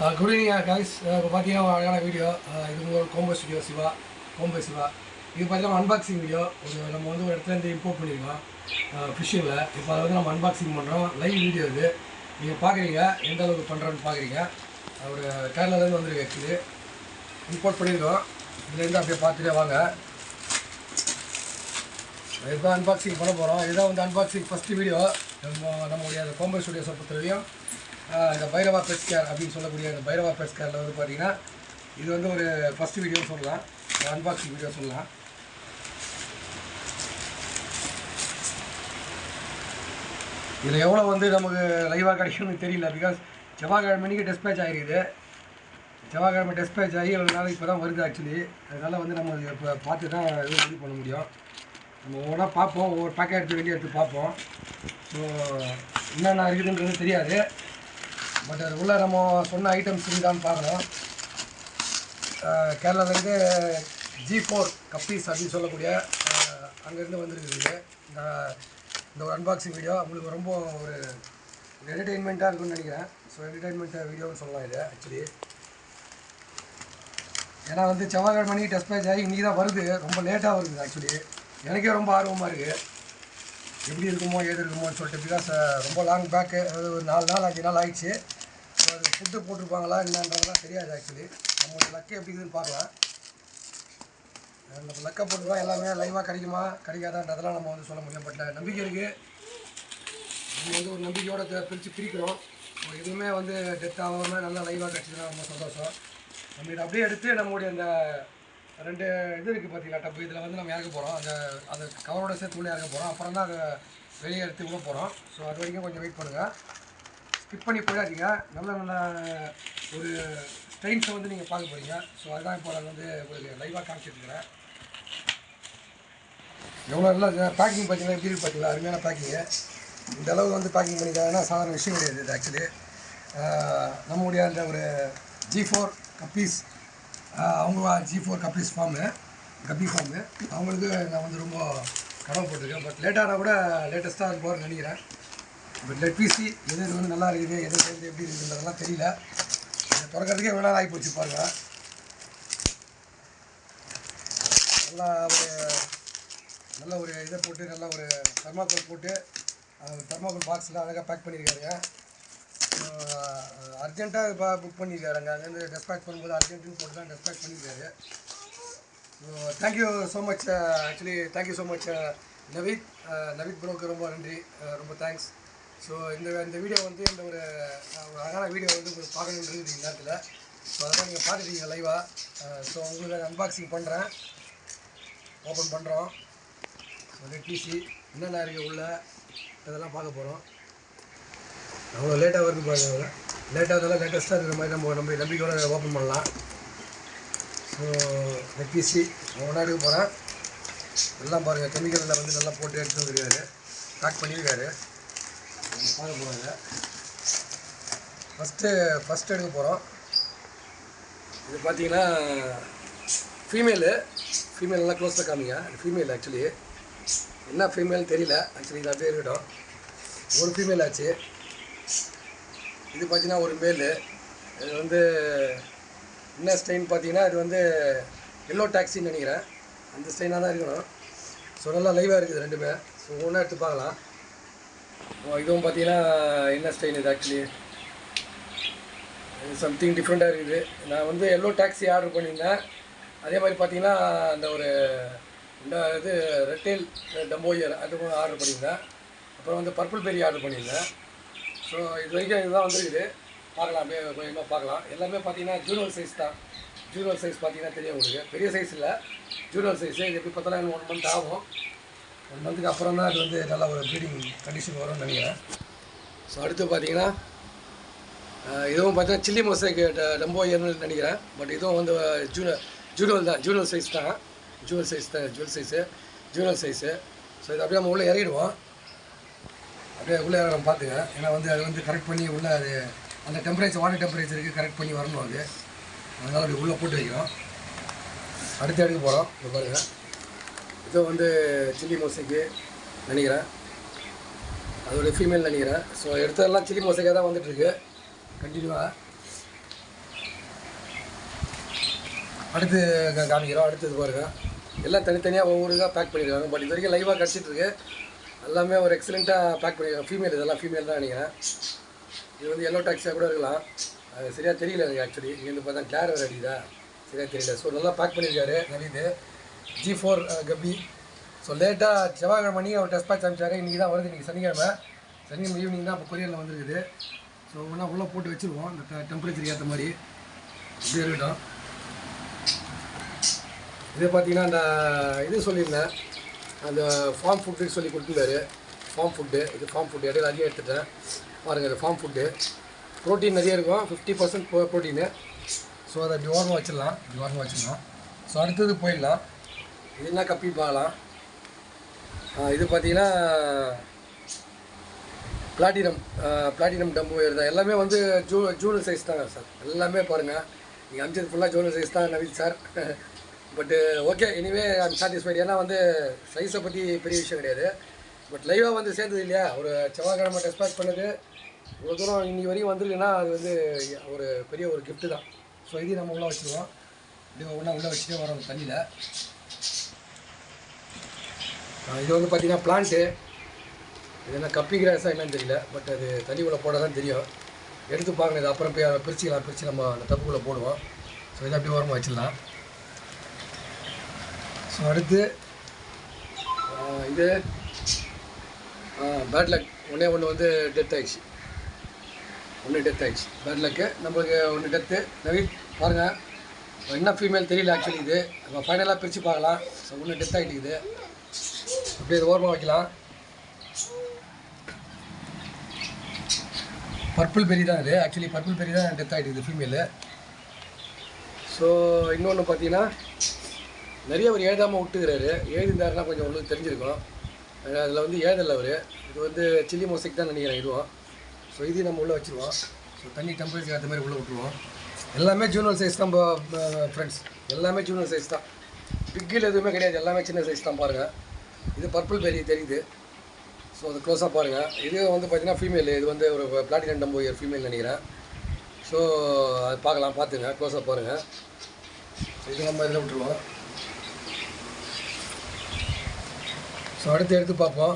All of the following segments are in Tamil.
Uh, good evening guys uh, uh, இப்போ பார்த்தீங்கன்னா ஒரு அழகான வீடியோ இது உங்கள் combo studio Siva. Combo Siva. இது பார்த்தீங்கன்னா அன்பாக்சிங் வீடியோ ஒரு நம்ம வந்து ஒரு இடத்துலேருந்து இம்போர்ட் பண்ணியிருக்கோம் ஃபிஷ்ஷிங்கில் இப்போ அதை வந்து நம்ம அன்பாக்சிங் பண்ணுறோம் லைவ் வீடியோ இது. நீங்கள் பார்க்குறீங்க எந்த அளவுக்கு பண்ணுறோன்னு பார்க்குறீங்க ஒரு கேரளாலேருந்து வந்திருக்கு ஆக்சுவலி இம்போர்ட் பண்ணியிருக்கோம் இதுலேருந்து அப்படியே பார்த்துட்டே வாங்க. இதுதான் அன்பாக்சிங் பண்ண போகிறோம் இதுதான் வந்து அன்பாக்சிங் ஃபஸ்ட்டு வீடியோ நம்ம நம்மளுடைய அந்த கோம்பை ஸ்டுடியோஸை பொறுத்தவரையும் இந்த பைரவா பெட்ஸ் கேர் அப்படின்னு சொல்லக்கூடிய இந்த பைரவா பெட்ஸ் கேரில் வந்து பார்த்தீங்கன்னா இது வந்து ஒரு ஃபஸ்ட்டு வீடியோ சொல்லலாம். அன்பாக்சிங் வீடியோ சொல்லலாம். இதில் எவ்வளோ வந்து நமக்கு லைவாக கிடைக்கும்னு தெரியல பிகாஸ் செவ்வாய்க்கிழமைக்கு டெஸ்பேச் ஆகிருக்குது செவ்வாய்க்கிழமை டெஸ்பேச் ஆகி இவ்வளோ நாளைக்கு இப்போ தான் வருது ஆக்சுவலி அதனால் வந்து நம்ம இப்போ பார்த்து தான் இது இது பண்ண முடியும். நம்ம ஒவ்வொன்றா பார்ப்போம் ஒவ்வொரு பேக்கெட் எடுத்து வெளியே எடுத்து பார்ப்போம். ஸோ என்னென்ன இருக்குதுன்றது தெரியாது. பட் அது உள்ளே நம்ம சொன்ன ஐட்டம்ஸ் இருக்கான்னு பார்க்கணும். கேரளாவிலேருந்து ஜி ஃபோர் கப்பீஸ் அப்படின்னு சொல்லக்கூடிய அங்கேருந்து வந்துருக்குது. இந்த இந்த ஒரு அன்பாக்சிங் வீடியோ உங்களுக்கு ரொம்ப ஒரு என்டர்டெயின்மெண்ட்டாக இருக்கும்னு நினைக்கிறேன். ஸோ என்டர்டெயின்மெண்ட் வீடியோன்னு சொல்லலாம் இது ஆக்சுவலி ஏன்னா வந்து செவ்வாய்க்கிழமை மணிக்கு டெஸ்ட் ஆகி இன்றைக்கி தான் வருது. ரொம்ப லேட்டாக வருது ஆக்சுவலி எனக்கே ரொம்ப ஆர்வமாக இருக்குது எப்படி இருக்குமோ ஏது இருக்குமோன்னு சொல்லிட்டு பிகாஸ் ரொம்ப லாங் பேக்கு அதாவது ஒரு நாலு நாள் அஞ்சு நாள் ஆயிடுச்சு. அது ஃபுட்டு போட்டிருப்பாங்களா என்னன்றதெல்லாம் தெரியாது ஆக்சுவலி நம்மளோட லக்கு எப்படி இருக்குதுன்னு பார்க்கலாம். நம்ம லக்கை போட்டு எல்லாமே லைவாக கிடைக்குமா கிடைக்காதான்றதெல்லாம் நம்ம வந்து சொல்ல முடியும். பட் நம்பிக்கை இருக்குது இது வந்து ஒரு நம்பிக்கையோடு த- பிரித்து பிரிக்கிறோம். எதுவுமே வந்து டெத் ஆகாமல் நல்லா லைவாக கிடச்சிதுன்னா ரொம்ப சந்தோஷம். நம்ம இதை அப்படியே எடுத்து நம்மளுடைய அந்த ரெண்டு இது இருக்குது பார்த்தீங்களா டப்பு. இதில் வந்து நம்ம இறக்க போகிறோம் அந்த அந்த கவரோட சேர்த்து உள்ளே இறக்க போகிறோம் அப்புறம் தான் அதை வெளியே எடுத்து விட போகிறோம் ஸோ அது வரைக்கும் கொஞ்சம் வெயிட் பண்ணுங்கள் ஸ்கிப் பண்ணி போயிடாதீங்க. நல்ல நல்ல ஒரு ஸ்டெயின்ஸை வந்து நீங்கள் பார்க்க போகிறீங்க ஸோ அதுதான் இப்போ நான் வந்து உங்களுக்கு லைவாக காமிச்சிருக்கிறேன் எவ்வளோ நல்லா பேக்கிங் பார்த்தீங்கன்னா எப்படி பார்த்தீங்களா? அருமையான பேக்கிங்கு இந்த அளவு வந்து பேக்கிங் பண்ணிக்கிறாங்கன்னா சாதாரண விஷயம் கிடையாது இது ஆக்சுவலி நம்முடைய அந்த ஒரு ஜி ஃபோர் கப்பீஸ் அவங்க G four guppies farm guppy farm அவங்களுக்கு நான் வந்து ரொம்ப கடமைப்பட்டிருக்கேன். பட் லேட்டானா கூட லேட்டஸ்ட்டாக போகிறேன்னு நினைக்கிறேன். இப்போ லெட் பிசி எது எது வந்து நல்லா இருக்குது எது சேர்ந்து எப்படி இருக்குன்றதெல்லாம் தெரியல. இதை திறக்கிறதுக்கே வேணாலும் ஆகி போச்சு பாருங்க. நல்லா ஒரு நல்ல ஒரு இதை போட்டு நல்ல ஒரு தெர்மாக்கோல் போட்டு தெர்மாக்கோல் பாக்ஸில் அழகாக பேக் பண்ணியிருக்காருங்க. அர்ஜென்ட்டாக இப்போ புக் பண்ணியிருக்காருங்க. அங்கேருந்து டெஸ்பேக் பண்ணும்போது அர்ஜென்ட்டுன்னு போட்டு தான் டெஸ்பேக் பண்ணியிருக்காரு. So thank you so much actually thank you so much Naveed Naveed ப்ரோக்கு ரொம்ப நன்றி. Uh, ரொம்ப தேங்க்ஸ் ஸோ இந்த இந்த வீடியோ வந்து இந்த ஒரு ஒரு அழகான வீடியோ வந்து உங்களுக்கு பார்க்கணுன்றது இந்த நேரத்தில். ஸோ அதெல்லாம் நீங்கள் பார்த்துட்டீங்க லைவாக ஸோ உங்களுக்கு அன்பாக்சிங் பண்ணுறேன் ஓப்பன் பண்ணுறோம் ஒரு டிசி என்னென்ன இருக்குது உள்ள? இதெல்லாம் பார்க்க போகிறோம் அவ்வளோ லேட்டாக வருது பாருங்க லேட்டாக இருந்தாலும் லேட்டஸ்ட்டாக இருக்கிற மாதிரி நம்ம நம்ம நம்பிக்கையோட ஓப்பன் பண்ணலாம். ஸோ நெக்பிசி ஒன்றா எடுக்க போகிறேன் எல்லாம் பாருங்கள் கெமிக்கலில் வந்து நல்லா போட்டு எடுத்து வந்துருக்காரு. பேக் பண்ணியிருக்காரு. நம்ம பார்க்க போகிறாங்க ஃபஸ்ட்டு ஃபஸ்ட் எடுக்க போகிறோம் இது பார்த்தீங்கன்னா ஃபீமேலு ஃபீமேல்லாம் க்ளோஸில் காமிங்க. ஃபீமேல் ஆக்சுவலி என்ன ஃபீமேல் தெரியல. ஆக்சுவலி இது அப்படியே இருக்கட்டும். ஒரு ஃபீமேல் ஆச்சு. இது பார்த்தீங்கன்னா ஒரு மேலு இது வந்து என்ன ஸ்டெயின் பார்த்தீங்கன்னா இது வந்து எல்லோ டாக்ஸின்னு நினைக்கிறேன். அந்த ஸ்டெயினாக தான் இருக்கணும். ஸோ நல்லா லைவாக இருக்குது ரெண்டுமே. ஸோ ஒன்றா எடுத்து பார்க்கலாம். இதுவும் பார்த்தீங்கன்னா என்ன ஸ்டைல் இது ஆக்சுவலி சம்திங் டிஃப்ரெண்ட்டாக இருக்குது. நான் வந்து எல்லோ டாக்ஸி ஆர்டர் பண்ணியிருந்தேன். அதே மாதிரி பார்த்தீங்கன்னா அந்த ஒரு இந்த இது ரெட்டேல் டம்போயர் அதுவும் ஆர்டர் பண்ணியிருந்தேன். அப்புறம் வந்து பர்பிள் பெரி ஆர்டர் பண்ணியிருந்தேன். ஸோ இது வரைக்கும் இதுதான் வந்துருக்குது. பார்க்கலாம் அப்படியே கொஞ்சமாக பார்க்கலாம். எல்லாமே பார்த்தீங்கன்னா ஜூனியர் சைஸ் தான். ஜூனியர் சைஸ் பார்த்தீங்கன்னா தெரியும் உங்களுக்கு. பெரிய சைஸ் இல்லை. ஜூனியர் சைஸு இது எப்படி பார்த்தாலும் ஒன் மந்த் ஆகும். ஒன் மந்த்துக்கு அப்புறம் தான் அது வந்து நல்ல ஒரு ப்ரீடிங் கண்டிஷன் வரும்னு நினைக்கிறேன். ஸோ அடுத்து பார்த்தீங்கன்னா இதுவும் பார்த்தீங்கன்னா சில்லி மொசைக்கு ஏறணும்னு நினைக்கிறேன். பட் இதுவும் வந்து ஜூனியர் ஜூனல் தான் ஜூனல் சைஸ் தான். ஜூனியர் சைஸ் தான் junior size junior size so இது அப்படியே நம்ம உள்ளே இறங்கிடுவோம் அப்படியே உள்ளே இறங்க பார்த்துங்க ஏன்னா வந்து அது வந்து கரெக்ட் பண்ணி உள்ளே அது அந்த டெம்பரேச்சர் வாட்டர் டெம்பரேச்சருக்கு கரெக்ட் பண்ணி வரணும் அது. அதனால் அப்படி உள்ளே போட்டு வைக்கிறோம். அடுத்து எடுக்க போகிறோம். இப்போ பாருங்கள் இது வந்து சில்லி மோசைக்கு நினைக்கிறேன் அதோட ஃபீமேல் நினைக்கிறேன் ஸோ எடுத்ததெல்லாம் சில்லி மோசைக்காக தான் வந்துட்டுருக்கு. கண்டினியூவாக அடுத்து காமிக்கிறோம். அடுத்தது பாருங்க. எல்லாம் தனித்தனியாக ஒவ்வொரு இதாக பேக் பண்ணியிருக்காங்க. பட் இது வரைக்கும் லைவாக கிடச்சிட்ருக்கு எல்லாமே ஒரு எக்ஸலண்ட்டாக பேக் பண்ணியிருக்காங்க. ஃபீமேல் இதெல்லாம் ஃபீமேல் தான் நினைக்கிறேன் இது வந்து எல்லோ டாக்ஸியாக கூட இருக்கலாம். அது சரியாக தெரியல எனக்கு ஆக்சுவலி இங்கேருந்து பார்த்தா கிளார் வேறு அடிக்குதா? சரியாக தெரியல. ஸோ நல்லா பேக் பண்ணியிருக்காரு. Naveed G four guppy so லேட்டாக செவ்வாய்க்கிழமை மணி அவர் டெஸ்ட் பேட்ச் அனுப்பிச்சாரு. இன்றைக்கி தான் வருது. இன்றைக்கி சனிக்கிழமை. சனிக்கிழமை ஈவினிங் தான் இப்போ கொரியரில் வந்துருக்குது. ஸோ ஒன்றா உள்ளே போட்டு வச்சுருவோம். இந்த டெம்பரேச்சர் ஏற்ற மாதிரி. இப்படி இருக்கட்டும். இது பார்த்தீங்கன்னா அந்த இது சொல்லியிருந்தேன். அந்த ஃபார்ம் ஃபுட்டு சொல்லி கொடுத்துருந்தாரு. ஃபார்ம் ஃபுட்டு இது ஃபார்ம் ஃபுட்டு இடையில அதிகம் எடுத்துட்டேன். பாருங்கள் இது ஃபார்ம் ஃபுட்டு ப்ரோட்டீன் நிறைய இருக்கும். ஃபிஃப்டி பர்சன்ட் ப்ரோட்டீனு ஸோ அதை இப்படி ஓரமாக வச்சிடலாம். இப்படி ஓரமாக வச்சிடலாம் ஸோ அடுத்தது போயிடலாம். இதுனா கப்பி பார்க்கலாம் இது பார்த்தீங்கன்னா பிளாட்டினம் பிளாட்டினம் டம்பு தான். எல்லாமே வந்து ஜூ ஜூனல் சைஸ் தாங்க சார் எல்லாமே பாருங்கள் நீங்கள் அமிச்சது ஃபுல்லாக ஜூனல் சைஸ் தான் நவீன் சார் பட்டு ஓகே எனிவே ஐம் சாட்டிஸ்ஃபைட் ஏன்னா வந்து சைஸை பற்றி பெரிய விஷயம் கிடையாது. பட் லைவாக வந்து சேர்ந்தது இல்லையா? ஒரு செவ்வாய்க்கிழமை டெஸ்பாச் பண்ணது. இவ்வளோ தூரம் இன்னி வரையும் வந்திருக்குன்னா அது வந்து ஒரு பெரிய ஒரு கிஃப்ட்டு தான். ஸோ இதையும் நம்ம உள்ளே வச்சுருவோம். இப்படி ஒன்றா உள்ளே வச்சுட்டே வரோம் தண்ணியில். இது வந்து பார்த்தீங்கன்னா பிளான்ட்டு இது என்ன கப்பி கிராஸாக என்னன்னு தெரியல பட் அது தண்ணி உள்ளே போட தான் தெரியும். எடுத்து பார்க்கணும் இது அப்புறம் போய் பிரிச்சுக்கலாம் பிரித்து நம்ம அந்த தப்புக்குள்ளே போடுவோம். ஸோ இதை அப்படியே ஓரமாக வச்சிடலாம். ஸோ அடுத்து இது பேட் லக் ஒன்றே ஒன்று வந்து டெத் ஆகிடுச்சு ஒன்று டெத் ஆகிடுச்சு பேட் லக்கு நம்மளுக்கு ஒன்று டெத்து நவீன் பாருங்கள் என்ன ஃபீமேல் தெரியல ஆக்சுவலி இது. நம்ம ஃபைனலாக பிரித்து பார்க்கலாம். ஸோ ஒன்று டெத் ஆகிட்டு இது அப்படியே இது ஓரமாக வைக்கலாம். பர்பிள் பெரி தான் இது. ஆக்சுவலி பர்பிள் பெரி தான் டெத் ஆகிட்டு இது ஃபீமேலு ஸோ இன்னொன்று பார்த்தீங்கன்னா நிறைய அவர் எழுதாமல் விட்டுக்கிறாரு. எழுதியிருந்தாருன்னா கொஞ்சம் உங்களுக்கு தெரிஞ்சிருக்கும். அதில் வந்து எழுதலை அவர். இது வந்து சில்லி மோசைக்கு தான் நினைக்கிறேன் இதுவும் ஸோ இதையும் நம்ம உள்ளே வச்சுருவோம். ஸோ தண்ணி டெம்பரேச்சர் ஏற்ற மாதிரி உள்ளே விட்டுருவோம். எல்லாமே ஜூனியர் சைஸ் தான் ஃப்ரெண்ட்ஸ் எல்லாமே ஜூனியர் சைஸ் தான். பிக்கில் எதுவுமே கிடையாது. எல்லாமே சின்ன சைஸ் தான் பாருங்கள் இது பர்பிள் பெரிய தெரியுது. ஸோ அது க்ளோஸாக பாருங்கள் இது வந்து பார்த்திங்கன்னா ஃபீமேல் இது வந்து ஒரு பிளாட்டினம் டம்போ இயர் ஃபீமேல் நினைக்கிறேன். ஸோ அது பார்க்கலாம் பார்த்துங்க க்ளோஸாக பாருங்கள் இது நம்ம இதில் விட்டுருவோம். ஸோ அடுத்து எடுத்து பார்ப்போம்.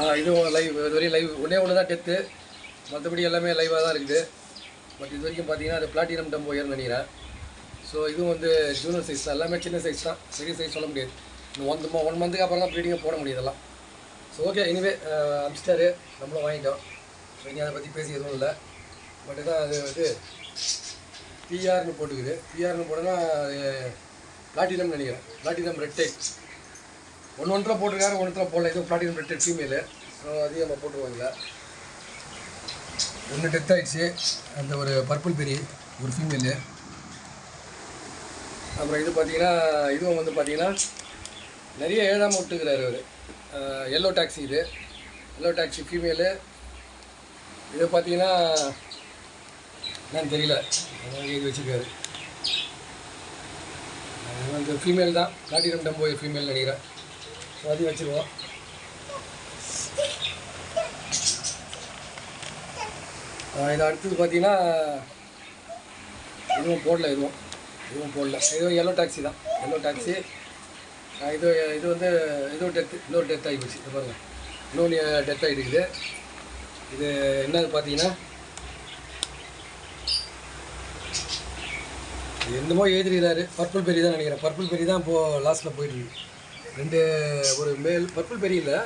ஆ இதுவும் லைவ் இது வரையும் லைவ் ஒன்றே ஒன்று தான் டெத்து மற்றபடி எல்லாமே லைவாக தான் இருக்குது. பட் இது வரைக்கும் பார்த்தீங்கன்னா அது பிளாட்டினம் டம்போ இயர்னு நினைக்கிறேன். ஸோ இதுவும் வந்து ஜூனியர் சைஸ் தான். எல்லாமே சின்ன சைஸ் தான். பெரிய சைஸ் சொல்ல முடியாது. இன்னும் ஒன் ஒன் மந்த்துக்கு அப்புறம் தான் ப்ரீடிங்கை போட முடியுதெல்லாம் ஸோ ஓகே இனிவே uh, அமிச்சிட்டாரு. நம்மளும் வாங்கிட்டோம். ஸோ இனி அதை பற்றி பேசி எதுவும் இல்லை. பட் இதான் அது வந்து பிஆர்னு போட்டுக்குது. பிஆர்னு போட்டோன்னா அது பிளாட்டினம் நினைக்கிறேன். பிளாட்டினம் ரெட் டைப் ஒன்று ஒன்றரை போட்டிருக்காரு ஒன்றரை போடல. இதுவும் platinum red type female so அதையும் நம்ம போட்டுருவோம் ஒன்று டெத் ஆயிடுச்சு. அந்த ஒரு பர்பிள் பெரிய ஒரு ஃபீமேலு அப்புறம் இது பார்த்தீங்கன்னா இதுவும் வந்து பார்த்தீங்கன்னா நிறைய எழுதாமல் விட்டுக்கிறாரு அவர். எல்லோ டாக்ஸி இது. எல்லோ டாக்ஸி ஃபீமேலு இது பார்த்தீங்கன்னா என்னன்னு தெரியல. அதான் எழுதி வச்சுருக்காரு. வந்து ஃபீமேல் தான். பிளாட்டினம் டம்போ ஃபீமேல் நினைக்கிறேன். ஸோ அதையும் வச்சுருவோம். இது அடுத்தது பார்த்தீங்கன்னா எதுவும் போடல எதுவும் இதுவும் போடல. இதுவும் எல்லோ டாக்ஸி தான். எல்லோ டாக்ஸி இது இது வந்து இதுவும் டெத்து இன்னொரு டெத் ஆகி போச்சு இது பாருங்கள் இன்னொன்று டெத் ஆகிடுக்குது இது என்னது பார்த்தீங்கன்னா? இது என்னமோ எழுதிருக்கிறாரு. பர்பிள் பெரி தான் நினைக்கிறேன். பர்பிள் பெரி தான் இப்போது லாஸ்ட்டில் போயிட்டுருக்கு. ரெண்டு ஒரு மேல் பர்பிள் பெரி இல்லை.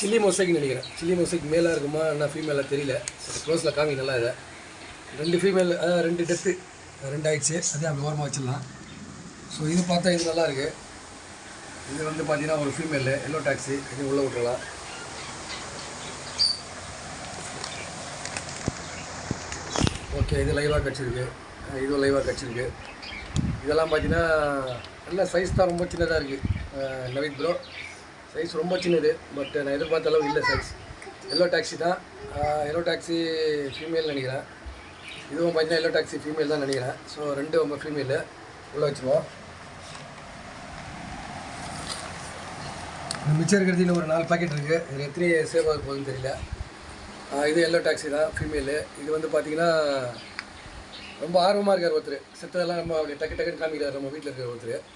சில்லி மொசைக்கு நினைக்கிறேன். சில்லி மொசைக்கு மேலாக இருக்குமா? என்ன ஃபீமேலாக தெரியல. க்ளோஸில் காமி நல்லா இதை. ரெண்டு ஃபீமேல் அதான் ரெண்டு டெத்து ரெண்டு ஆயிடுச்சு அதே அப்படி ஓரமாக வச்சிடலாம். ஸோ இது பார்த்தா இது நல்லா இருக்குது இது வந்து பார்த்தீங்கன்னா ஒரு ஃபீமேலு எல்லோ டாக்ஸி இது உள்ளே விட்டுறலாம். ஓகே இது லைவாக கிடச்சிருக்கு இதுவும் லைவாக கிடச்சிருக்கு இதெல்லாம் பார்த்தீங்கன்னா நல்ல சைஸ் தான் ரொம்ப சின்னதாக இருக்குது நவீத் ப்ரோ சைஸ் ரொம்ப சின்னது பட் நான் எதிர்பார்த்த அளவு இல்லை சைஸ் எல்லோ டாக்ஸி தான். எல்லோ டாக்ஸி ஃபீமேல் நினைக்கிறேன். இதுவும் பார்த்தீங்கன்னா எல்லோ டாக்ஸி ஃபீமேல் தான் நினைக்கிறேன் ஸோ ரெண்டு ரொம்ப ஃபீமேலு உள்ளே வச்சுருவோம். மிச்சம் இருக்கிறது இன்னும் ஒரு நாலு பாக்கெட் இருக்குது இதில் எத்தனை சேவ் ஆக போகுதுன்னு தெரியல. இது எல்லோ டாக்ஸி தான் ஃபீமேலு இது வந்து பார்த்திங்கன்னா ரொம்ப ஆர்வமாக இருக்கார் ஒருத்தர். செத்ததெல்லாம் நம்ம அப்படி டக்கு டக்குன்னு காமிக்கிறார். நம்ம வீட்டில் இருக்கிற ஒருத்தர்.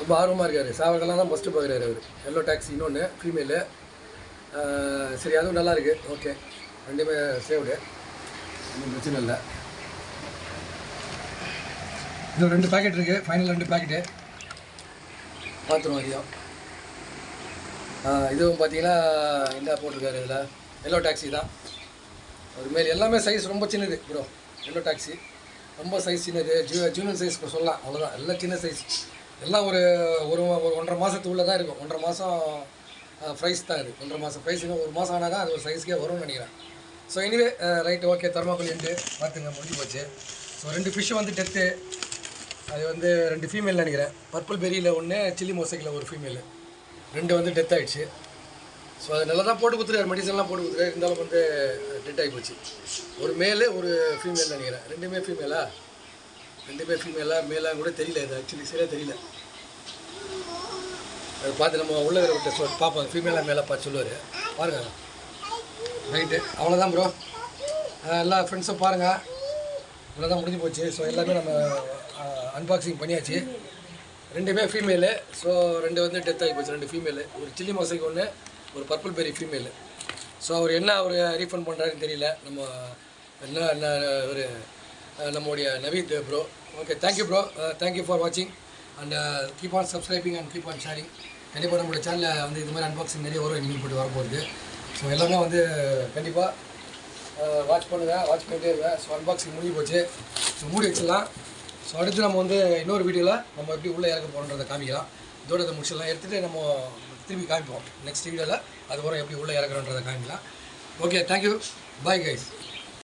ரொம்ப ஆர்வமாக இருக்கார். சாவதெல்லாம் தான் ஃபஸ்ட்டு பார்க்குறாரு அவர். எல்லோ டாக்ஸி இன்னொன்று ஃபீமேலு சரி அதுவும் நல்லாயிருக்கு ஓகே ரெண்டுமே சேவ்டு ஒன்றும் பிரச்சனை இல்லை. இது ரெண்டு பேக்கெட் இருக்குது ஃபைனல் ரெண்டு பேக்கெட்டு பார்த்துருவோம் அதையும் இதுவும் பார்த்தீங்கன்னா என்ன போட்டிருக்காரு இதில். எல்லோ டாக்ஸி தான். ஒரு மாரி எல்லாமே சைஸ் ரொம்ப சின்னது ப்ரோ எல்லோ டாக்ஸி ரொம்ப சைஸ் சின்னது. ஜூ ஜூனியர் சைஸ் சொல்லலாம். அவ்வளோதான் எல்லாம் சின்ன சைஸ் எல்லாம் ஒரு ஒரு ஒரு ஒன்றரை மாதத்துக்குள்ளே தான் இருக்கும். ஒன்றரை மாதம் ப்ரைஸ் தான் இது. ஒன்றரை மாதம் ப்ரைஸ் ஒரு மாதம் ஆனால் தான் அது ஒரு சைஸ்க்கே வரும்னு நினைக்கிறேன். ஸோ எனிவே ரைட் ஓகே தர்மாக்கோலின்ட்டு பார்த்துங்க முடிஞ்சு போச்சு. ஸோ ரெண்டு ஃபிஷ்ஷு வந்து டெத்து அது வந்து ரெண்டு ஃபீமேல் நினைக்கிறேன். பர்பிள் பெரியில் ஒன்று சில்லி மோசைக்கில் ஒரு ஃபீமேல் ரெண்டு வந்து டெத் ஆகிடுச்சு ஸோ அது நல்லா தான் போட்டு கொடுத்துருக்காரு மெடிசன்லாம் போட்டு கொடுத்துருக்காரு இருந்தாலும் வந்து uh, டெட் ஆகி போச்சு. ஒரு மேலு ஒரு ஃபீமேல் நினைக்கிறேன். ரெண்டுமே ஃபீமேலா ரெண்டுமே ஃபீமேலா மேலாக கூட தெரியல இது ஆக்சுவலி சரியாக தெரியல. அது பார்த்து நம்ம உள்ள இருக்கிற சொல் பார்ப்போம் ஃபீமேலாக மேலே பார்த்து சொல்லுவார். பாருங்க. ரைட்டு அவ்வளோதான் ப்ரோ எல்லா ஃப்ரெண்ட்ஸும் பாருங்கள் இவ்வளோதான் முடிஞ்சு போச்சு. ஸோ எல்லாமே நம்ம அன்பாக்சிங் பண்ணியாச்சு. ரெண்டுமே ஃபீமேலு ஸோ ரெண்டு வந்து டெத் ஆகி போச்சு. ரெண்டு ஃபீமேலு ஒரு சில்லி மோசைக்கு ஒன்று ஒரு பர்பிள் பெரி ஃபீமேலு ஸோ அவர் என்ன அவர் ரீஃபண்ட் பண்ணுறாருன்னு தெரியல. நம்ம என்ன என்ன ஒரு நம்முடைய Naveed bro okay thank you bro thank you for வாட்சிங் and keep on subscribing and keep on sharing கண்டிப்பாக நம்மளோட சேனலில் வந்து இது மாதிரி அன்பாக்சிங் நிறைய வரும். இனிமேல் போட்டு வரப்போகுது. ஸோ எல்லாமே வந்து கண்டிப்பாக வாட்ச் பண்ணுங்கள் வாட்ச் பண்ணிட்டே இருங்க. ஸோ அன்பாக்சிங் முடிஞ்சு போச்சு. ஸோ மூடி வச்சிடலாம். ஸோ அடுத்து நம்ம வந்து இன்னொரு வீடியோவில் நம்ம எப்படி உள்ளே இறக்க போகிறோன்றதை காமிக்கலாம். இதோட இதை முடிச்சிடலாம். எடுத்துகிட்டு நம்ம திரும்பி காமிப்போம். நெக்ஸ்ட் வீடியோவில் அதுக்கப்புறம் எப்படி உள்ளே இறக்குறோன்றதை காமிக்கலாம். Okay thank you bye guys